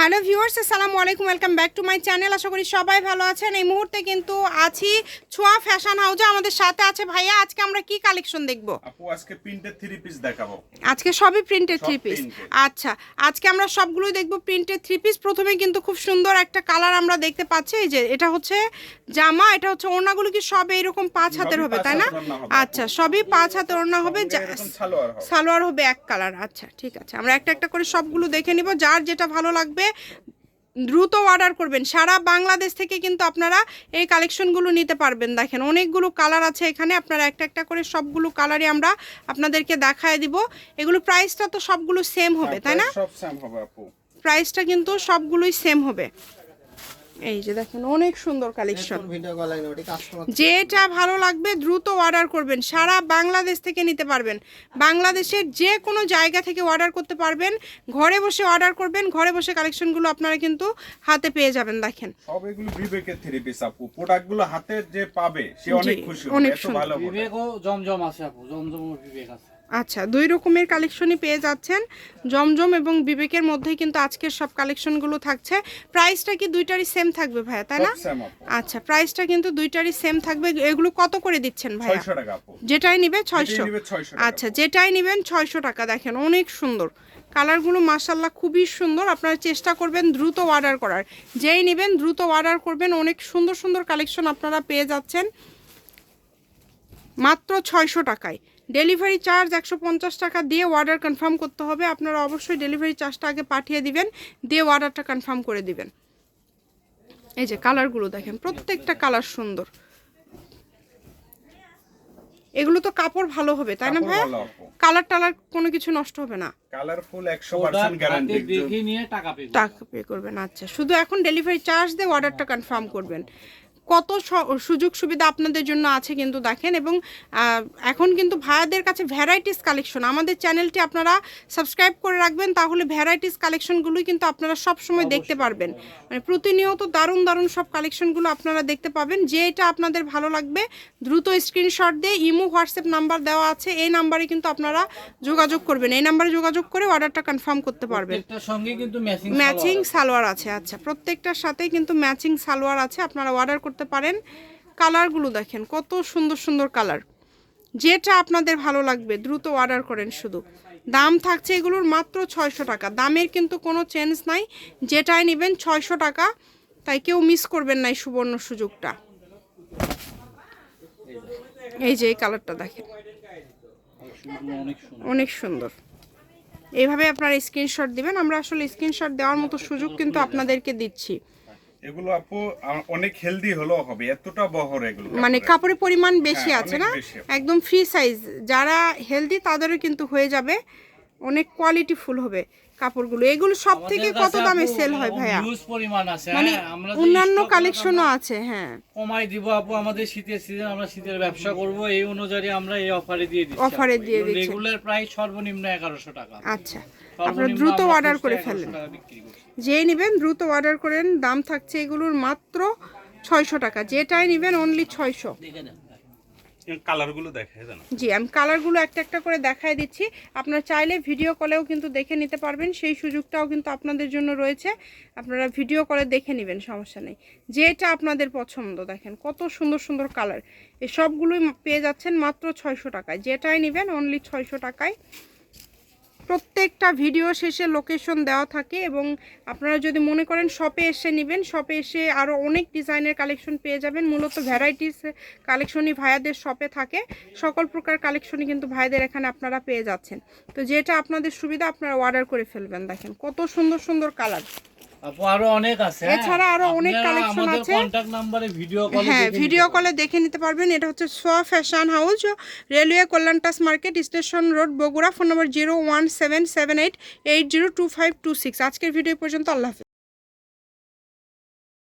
Hello viewers আসসালামু আলাইকুম welcome back to my channel. আশা করি সবাই ভালো আছেন। এই মুহূর্তে কিন্তু আছি ছোঁয়া ফ্যাশন হাউজে। আমাদের সাথে আছে ভাইয়া আজকে আমরা কি কালেকশন দেখব? আপু আজকে প্রিন্টের থ্রি পিস দেখাবো। আজকে সবই প্রিন্টেড থ্রি পিস আচ্ছা আজকে আমরা সবগুলোই দেখব প্রিন্টেড থ্রি পিস প্রথমে কিন্তু খুব সুন্দর একটা কালার আমরা দেখতে পাচ্ছি এই যে এটা হচ্ছে জামা এটা হচ্ছে ওড়নাগুলো কি সব এইরকম পাঁচ হাতের হবে তাই না। আচ্ছা সবই পাঁচ হাতের ওড়না হবে। সালোয়ার হবে এক কালার। আচ্ছা ঠিক আছে আমরা একটা একটা করে সবগুলো দেখে নিব। যার যেটা ভালো লাগবে দ্রুত অর্ডার করবেন। সারা বাংলাদেশ থেকে কিন্তু আপনারা এই কালেকশনগুলো নিতে পারবেন। দেখেন অনেকগুলো কালার আছে এখানে। আপনারা একটা একটা করে সবগুলো কালারই আমরা আপনাদেরকে দেখায় দিব। এগুলো প্রাইসটা তো সবগুলো সেম হবে তাই না? প্রাইসটা কিন্তু সবগুলোই সেম হবে। এই যে দেখেন অনেক সুন্দর কালেকশন যেটা ভালো লাগবে দ্রুত অর্ডার করবেন। সারা বাংলাদেশ থেকে নিতে পারবেন। বাংলাদেশের যে কোনো জায়গা থেকে অর্ডার করতে পারবেন। ঘরে বসে অর্ডার করবেন। ঘরে বসে কালেকশনগুলো আপনারা কিন্তু হাতে পেয়ে যাবেন দেখেন। সব এগুলো বিবেকের থ্রি পিস আপু। প্রোডাক্টগুলো হাতে যে পাবে সে অনেক খুশি অনেক হবে এত ভালো। বিবেকও জমজম আছে আপু। জমজম বিবেক আছে। আচ্ছা দুই রকমের কালেকশনই পেয়ে যাচ্ছেন। জমজম এবং বিবেকের মধ্যেই কিন্তু আজকের সব কালেকশনগুলো থাকছে। প্রাইসটা কি দুইটারই সেম থাকবে ভাইয়া তাই না? আচ্ছা প্রাইসটা কিন্তু দুইটারই সেম থাকবে। এগুলো কত করে দিচ্ছেন ভাইয়া? 600 টাকা যেটাই নিবে ছয়শো। নিবে 600 টাকা। আচ্ছা যেটাই নেবেন ছয়শো টাকা দেখেন অনেক সুন্দর। কালারগুলো মাসাল্লাহ খুবই সুন্দর আপনারা চেষ্টা করবেন দ্রুত অর্ডার করার। যেই নেবেন দ্রুত অর্ডার করবেন অনেক সুন্দর সুন্দর কালেকশন আপনারা পেয়ে যাচ্ছেন। মাত্র ছয়শো টাকায়। ডেলিভারি চার্জ একশো পঞ্চাশ টাকা দিয়ে অর্ডার কনফার্ম করতে হবে। আপনারা অবশ্যই ডেলিভারি চার্জটা আগে পাঠিয়ে দিবেন দিয়ে অর্ডারটা কনফার্ম করে দিবেন। এই যে কালারগুলো দেখেন প্রত্যেকটা কালার সুন্দর। এগুলো তো কাপড় ভালো হবে তাই না আপু। কালার টালার কোনো কিছু নষ্ট হবে না। কালারফুল 100% গ্যারান্টি দেখে নিয়ে টাকা পেয়ে টাকা পে করবেন আচ্ছা। শুধু এখন ডেলিভারি চার্জ দিয়ে অর্ডারটা কনফার্ম করবেন। কত স- সুযোগ সুবিধা আপনাদের জন্য আছে কিন্তু দেখেন এবং এখন কিন্তু ভাইয়াদের কাছে ভ্যারাইটিস কালেকশন আমাদের চ্যানেলটি আপনারা সাবস্ক্রাইব করে রাখবেন তাহলে ভ্যারাইটিস কালেকশনগুলোই কিন্তু আপনারা সব সময় দেখতে পারবেন। মানে প্রতিনিয়ত দারুণ দারুণ সব কালেকশনগুলো আপনারা দেখতে পাবেন যে এটা আপনাদের ভালো লাগবে দ্রুত স্ক্রিনশট দিয়ে ইমো হোয়াটসঅ্যাপ নাম্বার দেওয়া আছে এই নাম্বারে কিন্তু আপনারা যোগাযোগ করবেন এই নাম্বারে যোগাযোগ করে অর্ডারটা কনফার্ম করতে পারবেন। সঙ্গে কিন্তু ম্যাচিং ম্যাচিং সালোয়ার আছে আচ্ছা প্রত্যেকটার সাথেই কিন্তু ম্যাচিং সালোয়ার আছে আপনারা অর্ডার করতে পারেন। কালারগুলো দেখেন, কত সুন্দর সুন্দর কালার। যেটা আপনাদের ভালো লাগবে, দ্রুত অর্ডার করেন শুধু। দাম থাকছে এগুলোর মাত্র ছয়শো টাকা। দামের কিন্তু কোনো চেঞ্জ নাই। যেটাই নেবেন ছয়শো টাকা। তাই কেউ মিস করবেন না এই সুবর্ণ সুযোগটা। এই যে এই কালারটা দেখেন। অনেক সুন্দর। এইভাবে আপনারা স্ক্রিনশট দিবেন। আমরা আসলে স্ক্রিনশট দেওয়ার মতো সুযোগ কিন্তু আপনাদেরকে দিচ্ছি। এগুলো আপু অনেক হেলদি হলো হবে এতটা বহর এগুলো। মানে কাপড়ের। পরিমাণ বেশি হ্যাঁ, আছে না? একদম ফ্রি সাইজ যারা হেলদি তাদেরও কিন্তু হয়ে যাবে অনেক কোয়ালিটি ফুল হবে। কাপড়গুলো এগুলো সব থেকে কত দামে সেল হয় ভাইয়া? হিউজ পরিমাণ আছে। মানে হ্যাঁ যে অন্যান্য কালেকশনও আছে হ্যাঁ। কমাই দিব আপু আমাদের শীতের সিজন আমরা শীতের ব্যবসা করব এই অনুযায়ী আমরা এই অফারে দিয়ে দিচ্ছি অফারে দিয়ে দিচ্ছেন। রেগুলার প্রাইস সর্বনিম্ন 1100 টাকা। আচ্ছা আপনারা দ্রুত অর্ডার করে ফেলেন। যেই নেবেন দ্রুত অর্ডার করেন দাম থাকছে এগুলোর মাত্র ছয়শো টাকা যেটাই নেবেন অনলি ছয়শো। কালারগুলো দেখায় জি, আমি কালারগুলো একটা একটা করে দেখায় দিচ্ছি। আপনারা চাইলে ভিডিও কলেও কিন্তু দেখে নিতে পারবেন। সেই সুযোগটাও কিন্তু আপনাদের জন্য রয়েছে। আপনারা ভিডিও কলে দেখে নেবেন, সমস্যা নেই। যেটা আপনাদের পছন্দ, দেখেন কত সুন্দর সুন্দর কালার। এই সবগুলোই পেয়ে যাচ্ছেন মাত্র ছয়শো টাকায়। যেটাই নেবেন অনলি ছয়শো টাকায়। প্রত্যেকটা ভিডিও শেষে লোকেশন দেওয়া থাকে এবং আপনারা যদি মনে করেন শপে এসে নেবেন শপে এসে আরও অনেক ডিজাইনের কালেকশন পেয়ে যাবেন। মূলত ভ্যারাইটিস কালেকশনই ভাইয়াদের শপে থাকে। সকল প্রকার কালেকশনই কিন্তু ভাইদের এখানে আপনারা পেয়ে যাচ্ছেন। তো যেটা আপনাদের সুবিধা, আপনারা অর্ডার করে ফেলবেন। দেখেন কত সুন্দর সুন্দর কালার আপু আরও অনেক আছে হ্যাঁ। এছাড়া আরও অনেক কালেকশন আছে। কন্টাক্ট নম্বরে ভিডিও কল হ্যাঁ ভিডিও কলে দেখে নিতে পারবেন এটা হচ্ছে সোয়া fashion house railway কল্যাণটাস market station road Bogura phone নম্বর zero one seven seven eight eight zero two five two six আজকের ভিডিও পর্যন্ত আল্লাহ হাফেজ